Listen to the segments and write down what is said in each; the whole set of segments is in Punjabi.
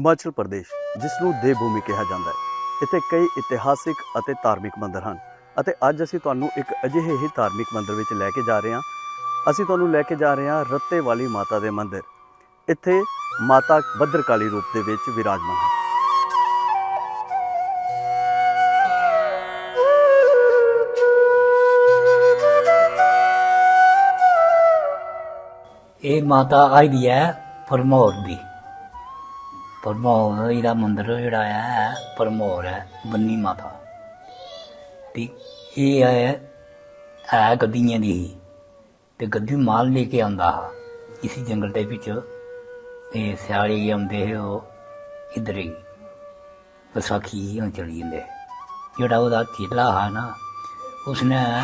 ਹਿਮਾਚਲ ਪ੍ਰਦੇਸ਼ ਜਿਸ ਨੂੰ ਦੇਵ ਭੂਮੀ ਕਿਹਾ ਜਾਂਦਾ ਹੈ। ਇੱਥੇ ਕਈ ਇਤਿਹਾਸਿਕ ਅਤੇ ਧਾਰਮਿਕ ਮੰਦਰ ਹਨ ਅਤੇ ਅੱਜ ਅਸੀਂ ਤੁਹਾਨੂੰ ਇੱਕ ਅਜਿਹੇ ਹੀ ਧਾਰਮਿਕ ਮੰਦਰ ਵਿੱਚ ਲੈ ਕੇ ਜਾ ਰਹੇ ਹਾਂ। ਅਸੀਂ ਤੁਹਾਨੂੰ ਲੈ ਕੇ ਜਾ ਰਹੇ ਹਾਂ ਰੱਤੇ ਵਾਲੀ ਮਾਤਾ ਦੇ ਮੰਦਰ। ਇੱਥੇ ਮਾਤਾ ਭੱਦਰਕਾਲੀ ਰੂਪ ਦੇ ਵਿੱਚ ਵਿਰਾਜਮਾਨ ਹੈ ਇਹ ਮਾਤਾ ਆਈ ਦੀ ਹੈ ਫਰਮੌਰ ਦੀ। ਪਰਮੋਰ ਇਹਦਾ ਮੰਦਿਰ ਜਿਹੜਾ ਹੈ ਪਰਮੋਰ ਹੈ, ਬੰਨੀ ਮਾਤਾ। ਤੇ ਇਹ ਹੈ ਹੈ ਗੱਦੀਆਂ ਦੀ। ਹੀ। ਤੇ ਗੱਦੀ ਮਾਲ ਲੈ ਕੇ ਆਉਂਦਾ ਹਾ। ਇਸੇ ਜੰਗਲ ਦੇ ਵਿੱਚ ਇਹ ਸਿਆਲੇ ਆਉਂਦੇ ਹੈ ਉਹ ਇੱਧਰ ਹੀ। ਵਿਸਾਖੀ ਹੋਂ ਚਲੀ ਜਾਂਦੇ। ਜਿਹੜਾ ਉਹਦਾ ਚੇਲਾ ਹੈ ਨਾ, ਉਸਨੇ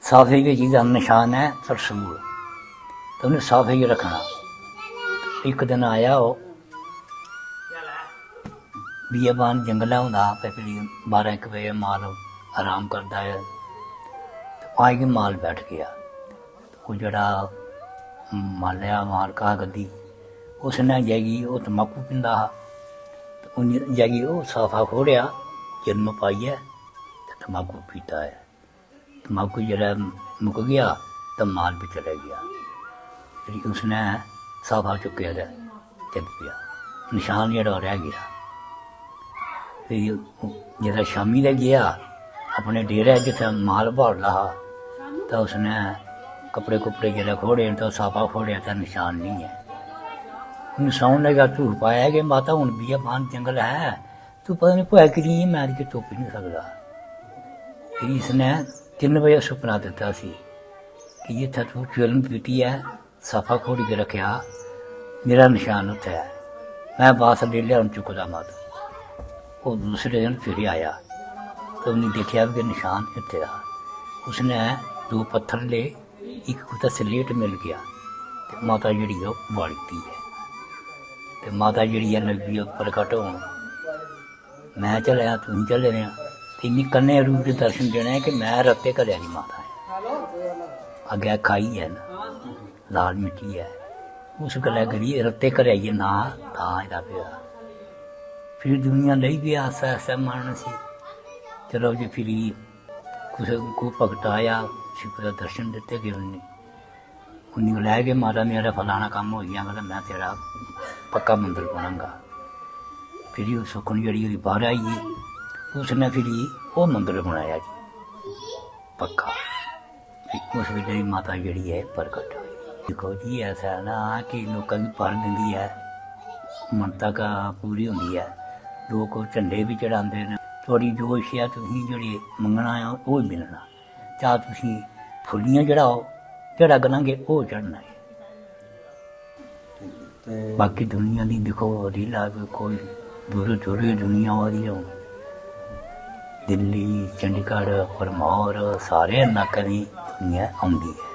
ਸਾਫੇ ਵਿੱਚ ਇਹਦਾ ਨਿਸ਼ਾਨ ਹੈ ਸਰਸੂਲ ਤਾਂ ਉਹਨੇ ਸਾਫ਼ ਹੀ ਰੱਖਣਾ। ਇੱਕ ਦਿਨ ਆਇਆ ਉਹ ਬੀਆਬਾਨ ਜੰਗਲਾਂ ਹੁੰਦਾ ਤੇ ਫਿਰ 12 ਇੱਕ ਵਜੇ ਮਾਲ ਆਰਾਮ ਕਰਦਾ ਹੈ। ਆਈ ਕੇ ਮਾਲ ਬੈਠ ਗਿਆ। ਉਹ ਜਿਹੜਾ ਮਾਲਿਆ ਮਾਲ ਗੱਦੀ ਉਸ ਨੇ ਜਾਗੀ ਉਹ ਤਮਾਕੂ ਪਿੰਦਾ ਤੇ ਉਹਨੇ ਜਾਗੀ ਉਹ ਸਾਫਾ ਖੋੜਿਆ ਜਨਮ ਪਾਈਆ ਤੇ ਤਮਾਕੂ ਪੀਤਾ ਹੈ। ਤਮਾਕੂ ਜਿਹੜਾ ਮੁੱਕ ਗਿਆ, ਤਾਂ ਮਾਲ ਵੀ ਚਲਾ ਗਿਆ। ਜਿਹੜੀ ਉਸਨੇ ਸਾਫਾ ਚੁੱਕਿਆ ਦਾ ਚੱਲ ਪਿਆ ਨਿਸ਼ਾਨ ਜਿਹੜਾ ਰਹਿ ਗਿਆ। ਫਿਰ ਜਿਹੜਾ ਸ਼ਾਮੀ ਦਾ ਗਿਆ, ਆਪਣੇ ਡੇਰੇ ਜਿੱਥੇ ਮਾਲ ਭਾੜ ਲਾ ਤਾਂ ਉਸਨੇ ਕਪੜੇ ਕੁਪੜੇ ਜਿਹੜਾ ਖੋੜੇ ਤਾਂ ਸਾਫਾ ਖੋੜਿਆ ਤਾਂ ਨਿਸ਼ਾਨ ਨਹੀਂ ਹੈ। ਉਹਨੂੰ ਸੌਣ ਲੱਗਾ ਤੂੰ ਪਾਇਆ ਕਿ ਮਾਤਾ ਹੁਣ ਵੀ ਪਾਨ ਜੰਗਲ ਹੈ, ਤੂੰ ਪਤਾ ਨਹੀਂ ਭੋਇਆ ਕਰੀ ਮੈਂ ਕਿ ਚੁੱਪ ਨਹੀਂ ਸਕਦਾ। ਫਿਰ ਇਸਨੇ 3 ਵਜੇ ਸੁਪਨਾ ਦਿੱਤਾ ਸੀ ਕਿ ਇਹ ਤੂੰ ਚੁਲਮ ਪੀਤੀ ਹੈ, ਸਾਫਾ ਖੋੜੀ ਕੇ ਰੱਖਿਆ, ਮੇਰਾ ਨਿਸ਼ਾਨ ਉੱਥੇ ਹੈ। ਮੈਂ ਬਾਸ ਲੈ ਲਿਆ ਹੁਣ ਚੁੱਕਦਾ ਮਤ। ਉਹ ਦੂਸਰੇ ਦਿਨ ਫਿਰ ਆਇਆ ਤਾਂ ਉਹਨੇ ਦੇਖਿਆ ਕਿ ਨਿਸ਼ਾਨ ਇੱਥੇ ਆ। ਉਸਨੇ ਦੋ ਪੱਥਰ ਲਏ, ਇੱਕ ਉਹਦਾ ਸਲੇਟ ਮਿਲ ਗਿਆ ਤੇ ਮਾਤਾ ਜਿਹੜੀ ਆ ਉਹ ਬਾਲਤੀ ਹੈ। ਤੇ ਮਾਤਾ ਜਿਹੜੀ ਹੈ ਲੱਗੀ ਉਹ ਪ੍ਰਗਟ ਹੋਣ, ਮੈਂ ਚੱਲਿਆ ਤੁਸੀਂ ਚੱਲੇ ਰਹੇ। ਤੇ ਇੰਨੀ ਕੰਨੇ ਰੂਪ ਦੇ ਦਰਸ਼ਨ ਦੇਣੇ ਕਿ ਮੈਂ ਰੱਤੇ ਘਰਿਆ ਨਹੀਂ ਮਾਤਾ ਹੈ ਅੱਗੇ ਖਾਈ ਹੈ ਨਾ, ਲਾਲ ਮਿੱਟੀ ਹੈ। ਉਸ ਗੱਲਾਂ ਕਰੀ ਰੱਤੇ ਕਰਾਈਏ ਨਾ ਤਾਂ ਇਹਦਾ ਪਿਆ। ਫਿਰ ਦੁਨੀਆ ਲਈ ਵੀ ਆਸਾ ਐਸਾ ਮਰਨ ਸੀ ਚਲੋ ਜੀ ਫਿਰ ਹੀ ਕੁਛ ਕੋ ਭਗਤਾਇਆ ਸ਼ਿਵ ਦਾ ਦਰਸ਼ਨ ਦਿੱਤੇ ਗਏ ਉਹਨੇ ਉਹਨੇ ਲੈ ਕੇ ਮਾਤਾ ਮੇਰਾ ਫਲਾਣਾ ਕੰਮ ਹੋ ਗਿਆ ਕਹਿੰਦਾ ਮੈਂ ਤੇਰਾ ਪੱਕਾ ਮੰਦਰ ਬਣਾਂਗਾ ਫਿਰ ਹੀ ਉਹ ਸੁਖਨ ਜਿਹੜੀ ਉਹਦੀ ਬਾਹਰ ਆਈ ਉਸਨੇ ਫਿਰ ਹੀ ਉਹ ਮੰਦਰ ਬਣਾਇਆ ਜੀ ਪੱਕਾ ਉਸ ਵੇਲੇ ਹੀ ਮਾਤਾ ਜਿਹੜੀ ਹੈ ਪ੍ਰਗਟ ਹੋਈ ਦੇਖੋ ਜੀ ਐਸਾ ਨਾ ਕਿ ਲੋਕਾਂ ਦੀ ਪਰ ਦਿੰਦੀ ਹੈ ਮਨਤਾ ਕਾ ਪੂਰੀ ਹੁੰਦੀ ਹੈ ਲੋਕ ਝੰਡੇ ਵੀ ਚੜਾਉਂਦੇ ਨੇ। ਤੁਹਾਡੀ ਜੋ ਇੱਛਾ ਤੁਸੀਂ ਜਿਹੜੀ ਮੰਗਣਾ ਆ ਉਹ ਹੀ ਮਿਲਣਾ। ਚਾਹ ਤੁਸੀਂ ਫੁੱਲੀਆਂ ਚੜਾਓ ਜਿਹੜਾ ਗਨਾਂਗੇ ਉਹ ਚੜਨਾ ਹੈ। ਤੇ ਬਾਕੀ ਦੁਨੀਆ ਦੀ ਦੇਖੋ ਰੀਲਾ ਕੋਈ ਦੂਰ ਦੂਰ ਦੁਨੀਆ ਵਾਲੀ ਹੋ। ਦਿੱਲੀ ਚੰਡੀਗੜ੍ਹ ਪਰਮੌਰ ਸਾਰੇ ਦੀ ਦੁਨੀਆ ਆਉਂਦੀ ਹੈ।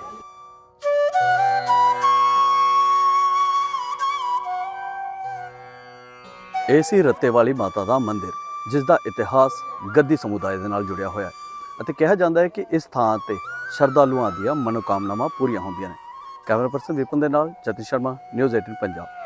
ਇਹ ਸੀ ਰੱਤੇ ਵਾਲੀ ਮਾਤਾ ਦਾ ਮੰਦਿਰ ਜਿਸ ਦਾ ਇਤਿਹਾਸ ਗੱਦੀ ਸਮੁਦਾਇ ਦੇ ਨਾਲ ਜੁੜਿਆ ਹੋਇਆ ਹੈ ਅਤੇ ਕਿਹਾ ਜਾਂਦਾ ਹੈ ਕਿ ਇਸ ਥਾਂ ਤੇ ਸ਼ਰਧਾਲੂਆਂ ਦੀਆਂ ਮਨੋਕਾਮਨਾਵਾਂ ਪੂਰੀਆਂ ਹੁੰਦੀਆਂ ਨੇ। ਕੈਮਰਾ ਪਰਸਨ ਵਿਪਨ ਦੇ ਨਾਲ ਜਤਿਨ ਸ਼ਰਮਾ, ਨਿਊਜ਼ 18 ਪੰਜਾਬ।